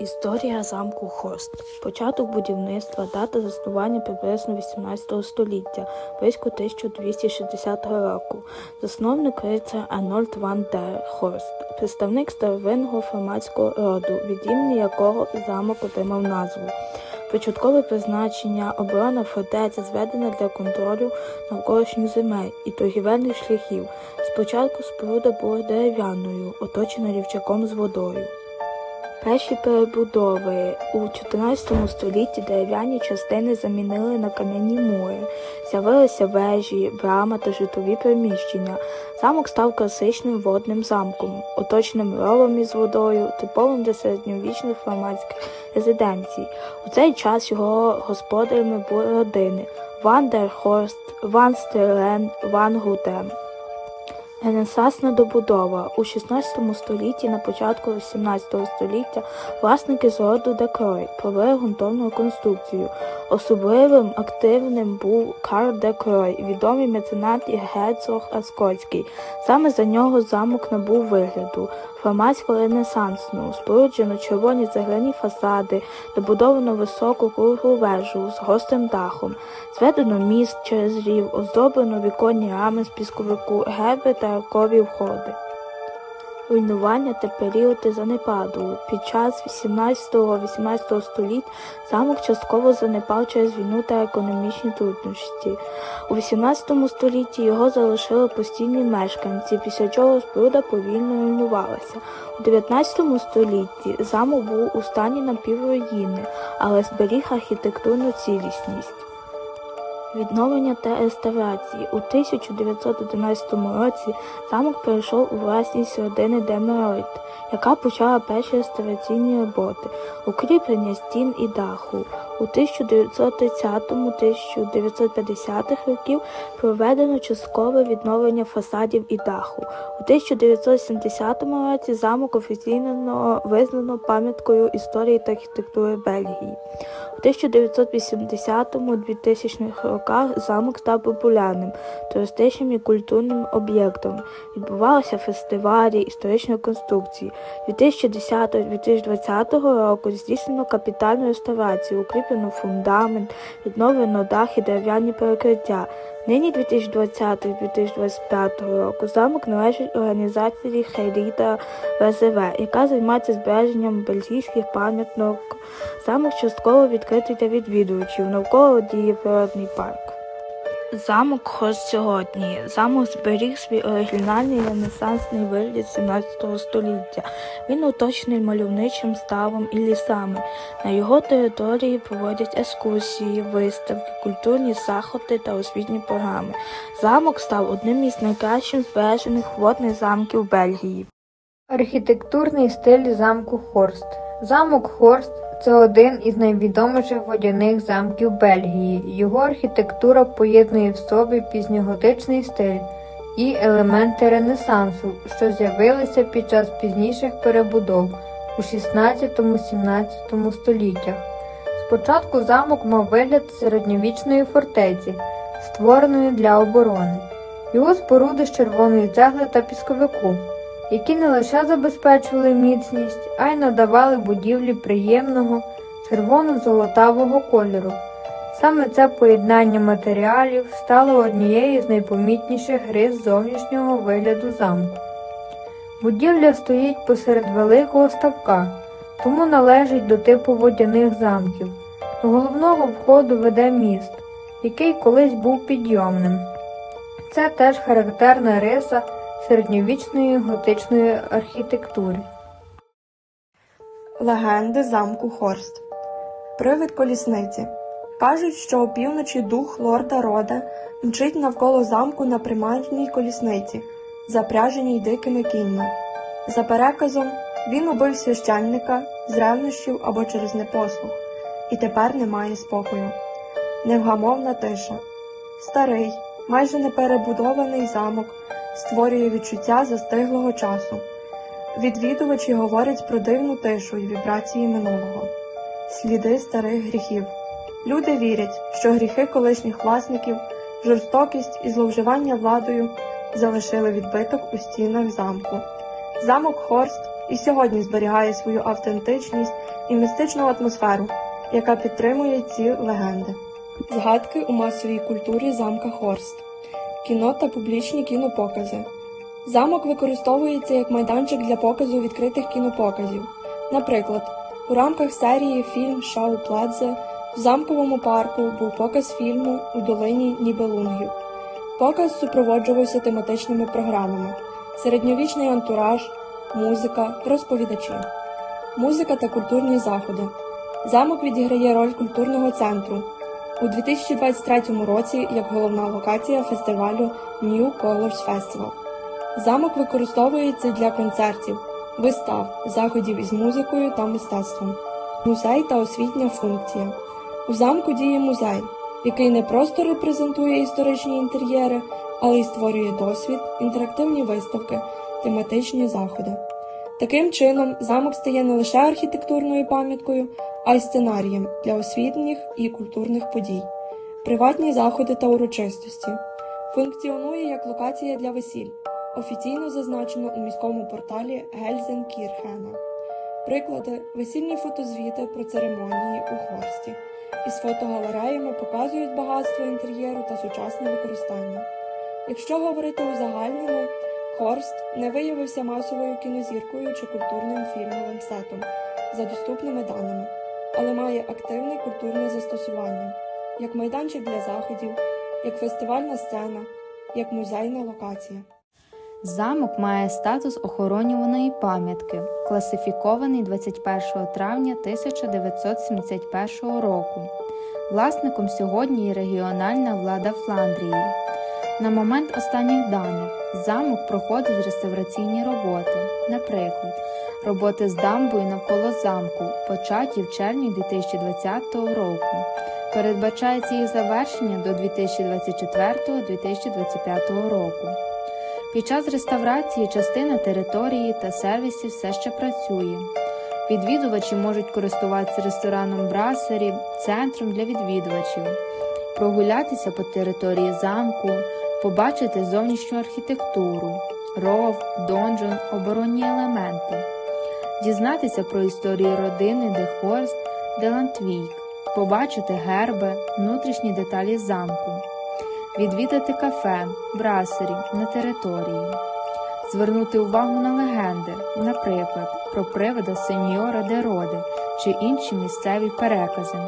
Історія замку Хорст. Початок будівництва, дата заснування приблизно 18 століття, близько 1260 року. Засновник рицар Арнольд ван дер Хорст, представник старовинного фламандського роду, від імені якого замок отримав назву. Початкове призначення оборона фортеця зведена для контролю навколишніх земель і торгівельних шляхів. Спочатку споруда була дерев'яною, оточена рівчаком з водою. Перші перебудови у 14 столітті дерев'яні частини замінили на кам'яні мури. З'явилися вежі, брама та житлові приміщення. Замок став класичним водним замком, оточеним ровом із водою, типовим для середньовічних фламандських резиденцій. У цей час його господарями були родини Ван дер Хорст, Ван Стерлен, Ван Гутем. Ренесансна добудова у 16 столітті, на початку 18 століття власники з Декрой провели ґрунтовну реконструкцію. Особливим активним був Карл Декрой, відомий меценат і герцог Аскольський. Саме за нього замок набув вигляду фламандсько-ренесансну, споруджено червоні загляні фасади, добудовано високу круглу вежу з гострим дахом, зведено міст через рів, оздоблено віконні рами з пісковику, герби та аркові входи. Руйнування та періоди занепаду. Під час 17-18 століть замок частково занепав через війну та економічні труднощі. У 18 столітті його залишили постійні мешканці, після чого споруда повільно руйнувалася. У 19 столітті замок був у стані напівруїни, але зберіг архітектурну цілісність. Відновлення та реставрації у 1911 році замок перейшов у власність родини Демеройт, яка почала перші реставраційні роботи, укріплення стін і даху. У 1930-1950 років проведено часткове відновлення фасадів і даху. У 1970 році замок офіційно визнано пам'яткою історії та архітектури Бельгії. У 1980-2000 роках замок став популярним туристичним і культурним об'єктом. Відбувалися фестивалі, історичні конструкції. 2010-2020 року здійснено капітальну реставрацію, укріплено фундамент, відновлено дах і дерев'яні перекриття. Нині 2020-2025 року замок належить організації Хейріта ВЗВ, яка займається збереженням бельгійських пам'яток. Замок частково відкритий для відвідувачів, навколо діє природний парк. Замок Хост сьогодні. Замок зберіг свій оригінальний ренесансний вигляд 17 століття. Він оточений мальовничим ставом і лісами. На його території проводять екскурсії, виставки, культурні заходи та освітні програми. Замок став одним із найкращих збережених водних замків Бельгії. Архітектурний стиль замку Хорст. Замок Хорст це один із найвідоміших водяних замків Бельгії. Його архітектура поєднує в собі пізньоготичний стиль і елементи Ренесансу, що з'явилися під час пізніших перебудов у 16-17 століттях. Спочатку замок мав вигляд середньовічної фортеці, створеної для оборони. Його споруди з червоної цегли та пісковику які не лише забезпечували міцність, а й надавали будівлі приємного червоно-золотавого кольору. Саме це поєднання матеріалів стало однією з найпомітніших рис зовнішнього вигляду замку. Будівля стоїть посеред великого ставка, тому належить до типу водяних замків. До головного входу веде міст, який колись був підйомним. Це теж характерна риса середньовічної готичної архітектури. Легенди замку Хорст. Привид колісниці. Кажуть, що опівночі дух лорда Рода мчить навколо замку на примарній колісниці, запряженій дикими кіньми. За переказом, він убив священника з ревнощів або через непослух, і тепер немає спокою. Невгамовна тиша. Старий, майже неперебудований замок створює відчуття застиглого часу. Відвідувачі говорять про дивну тишу і вібрації минулого, сліди старих гріхів. Люди вірять, що гріхи колишніх власників, жорстокість і зловживання владою залишили відбиток у стінах замку. Замок Хорст і сьогодні зберігає свою автентичність і містичну атмосферу, яка підтримує ці легенди. Згадки у масовій культурі замка Хорст, кіно та публічні кінопокази. Замок використовується як майданчик для показу відкритих кінопоказів. Наприклад, у рамках серії фільм Шау Пладзе в замковому парку був показ фільму у долині Нібелунгів. Показ супроводжувався тематичними програмами: середньовічний антураж, музика, розповідачі, музика та культурні заходи. Замок відіграє роль культурного центру у 2023 році як головна локація фестивалю New Colors Festival. Замок використовується для концертів, вистав, заходів із музикою та мистецтвом, музей та освітня функція. У замку діє музей, який не просто репрезентує історичні інтер'єри, але й створює досвід, інтерактивні виставки, тематичні заходи. Таким чином, замок стає не лише архітектурною пам'яткою, а й сценарієм для освітніх і культурних подій, приватні заходи та урочистості. Функціонує як локація для весіль, офіційно зазначено у міському порталі Гельзенкірхена. Приклади весільні фотозвіти про церемонії у Хорсті. Із фотогалереями показують багатство інтер'єру та сучасне використання. Якщо говорити узагальнено, Хорст не виявився масовою кінозіркою чи культурним фільмовим сетом за доступними даними, але має активне культурне застосування як майданчик для заходів, як фестивальна сцена, як музейна локація. Замок має статус охоронюваної пам'ятки, класифікований 21 травня 1971 року. Власником сьогодні є регіональна влада Фландрії. На момент останніх даних замок проходить реставраційні роботи, наприклад, роботи з дамбою навколо замку, початі в червні 2020 року. Передбачається їх завершення до 2024-2025 року. Під час реставрації частина території та сервісів все ще працює. Відвідувачі можуть користуватися рестораном Брасері, центром для відвідувачів, прогулятися по території замку, побачити зовнішню архітектуру, ров, донжон, оборонні елементи, дізнатися про історію родини Дехорст, Делантвійк, побачити герби, внутрішні деталі замку. Відвідати кафе, брасері на території, звернути увагу на легенди, наприклад, про привида сеньора де Роде чи інші місцеві перекази.